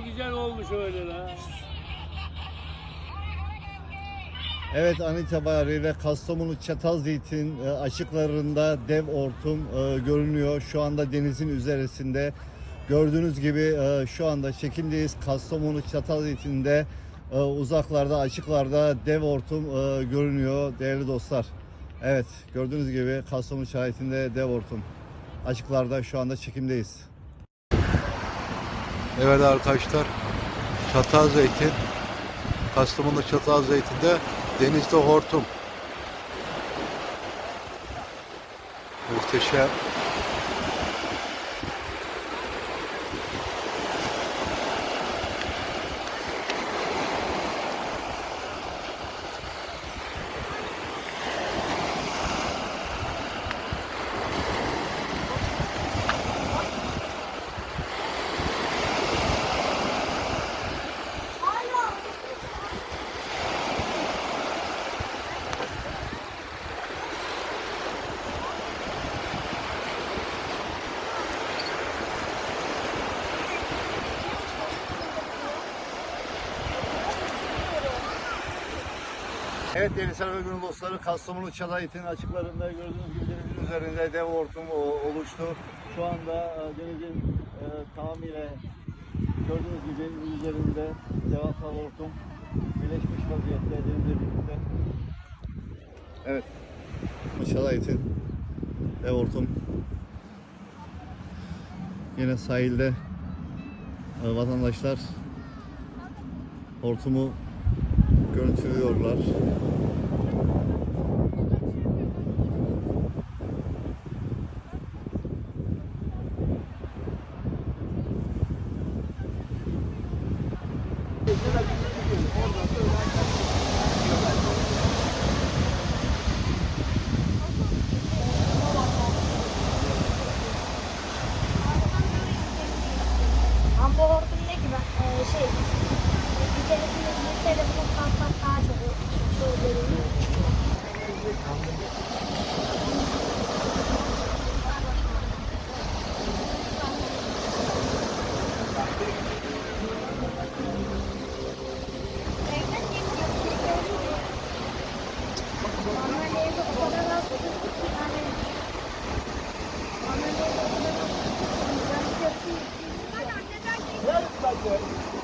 güzel olmuş öyle la. Evet an itibariyle Kastamonu Çatalzeytin e, açıklarında dev hortum e, görünüyor. Şu anda denizin üzerisinde. Gördüğünüz gibi e, şu anda çekimdeyiz. Kastamonu Çatalzeytin'de e, uzaklarda açıklarda dev hortum e, görünüyor değerli dostlar. Evet gördüğünüz gibi Kastamonu Çatalzeytin'de dev hortum. Açıklarda şu anda çekimdeyiz. Evet arkadaşlar Çatal Zeytin Kastamonu Çatal Zeytin'de denizde hortum. Muhteşem Evet Deniz Sarıgül dostları Kastamonu Çatalhöyük'ün açıklarında gördüğünüz gibi denizin üzerinde dev hortum oluştu. Şu anda e, denizin e, tamamıyla gördüğünüz gibi denizin üzerinde devasa hortum birleşmiş vaziyette denizle birlikte. Evet. Çatalhöyük'ün dev hortum. Yine sahilde e, vatandaşlar hortumu görüntülüyorlar. Ama hortum ne e, şey bir keresinde bir telefon kalkmak daha çok çok Let's go.